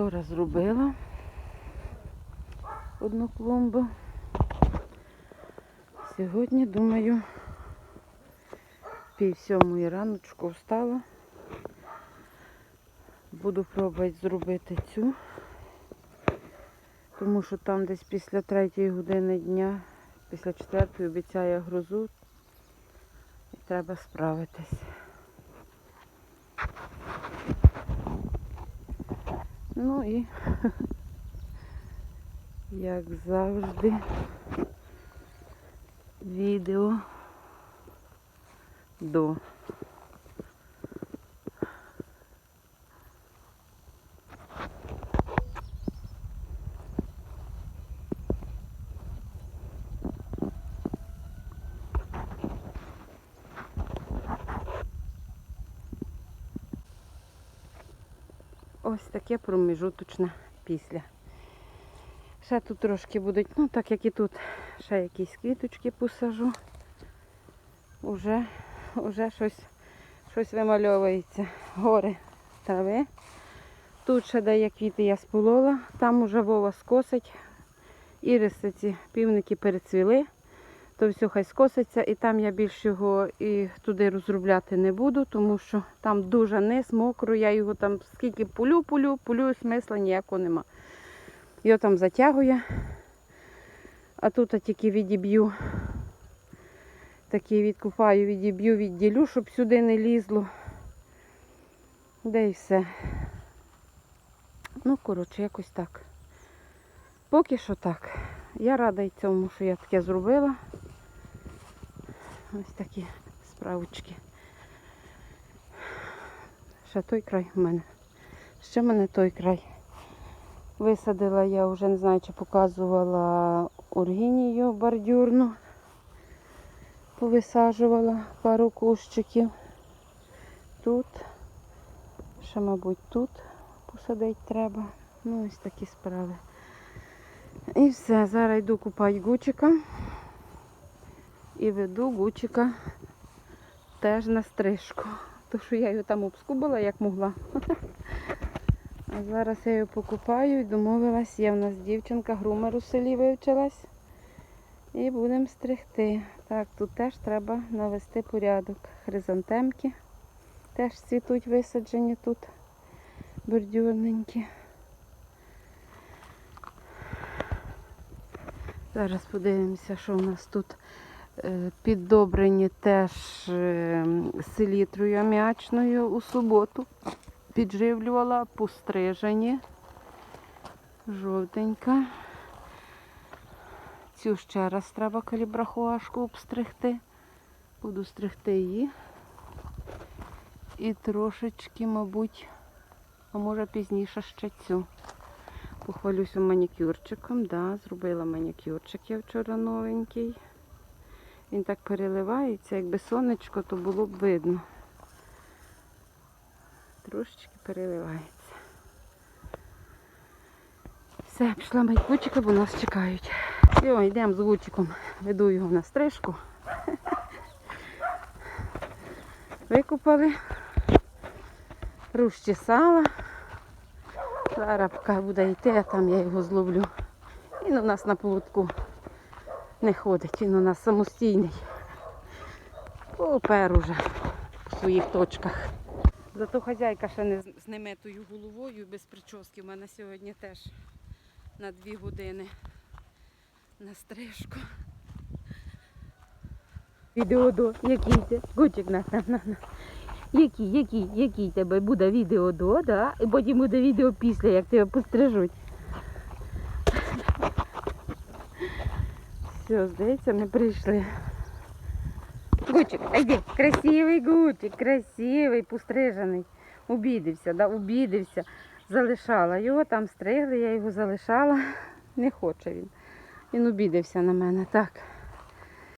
Вчора зробила одну клумбу. Сьогодні, думаю, пів сьомої раночку встала. Буду пробувати зробити цю, тому що там десь після третьої години дня, після четвертої обіцяє грозу і треба справитись. Ну і як завжди відео до. Ось таке проміжуточне після. Ще тут трошки будуть, ну так як і тут, ще якісь квіточки посажу. Уже, уже щось, щось вимальовується. Гори трави. Тут ще де квіти я сполола, там уже Вова скосить. Іриси ці півники перецвіли, то все хай скоситься, і там я більш його і туди розробляти не буду, тому що там дуже низ, мокро, я його там скільки пулю, пулю, пулю, смисла ніякого нема. Його там затягує, а тут тільки відіб'ю, такі відкупаю, відіб'ю, відділю, щоб сюди не лізло. Де і все. Ну, коротше, якось так. Поки що так. Я рада й цьому, що я таке зробила. Ось такі справочки. Ще той край у мене. Ще в мене той край. Висадила я вже не знаю, чи показувала оргінію бордюрну. Повисаджувала пару кущиків. Тут. Ще, мабуть, тут посадити треба. Ну, ось такі справи. І все, зараз йду купати гучика. І веду гучика теж на стрижку. Тому що я його там обскубила як могла. А зараз я його покупаю і домовилась. Є в нас дівчинка, грумер у селі вивчилась. І будемо стригти. Так, тут теж треба навести порядок. Хризантемки теж цвітуть висаджені тут. Бордюрненькі. Зараз подивимося, що у нас тут піддобрені теж е, селітрою аміачною у суботу. Підживлювала, пострижені. Жовтенька. Цю ще раз треба калібрахуашку обстригти. Буду стригти її. І трошечки, мабуть, а може пізніше ще цю. Похвалюся манікюрчиком. Да, зробила манікюрчик я вчора новенький. Він так переливається, якби сонечко, то було б видно. Трошечки переливається. Все, пішла мить гучика, бо нас чекають. Все, йдемо з гучиком, веду його на стрижку. Викупали, розчесала. Зараз поки буде йти, а там я його зловлю. Він у нас на полотку не ходить, він у нас самостійний. Попер уже по своїх точках. Зато хазяйка ще не з неметою головою без прически. У мене сьогодні теж на дві години на стрижку. Відео до, який ти? Гучик на, на, на. Який, який, який тебе буде відео до, да? І потім буде відео після, як тебе пострижуть. Все, здається, ми прийшли. Гучик, йди, красивий гучик, красивий, пострижений. Обідився, да, обідився. Залишала його, там стригли, я його залишала. Не хоче він. Він обідився на мене. Так.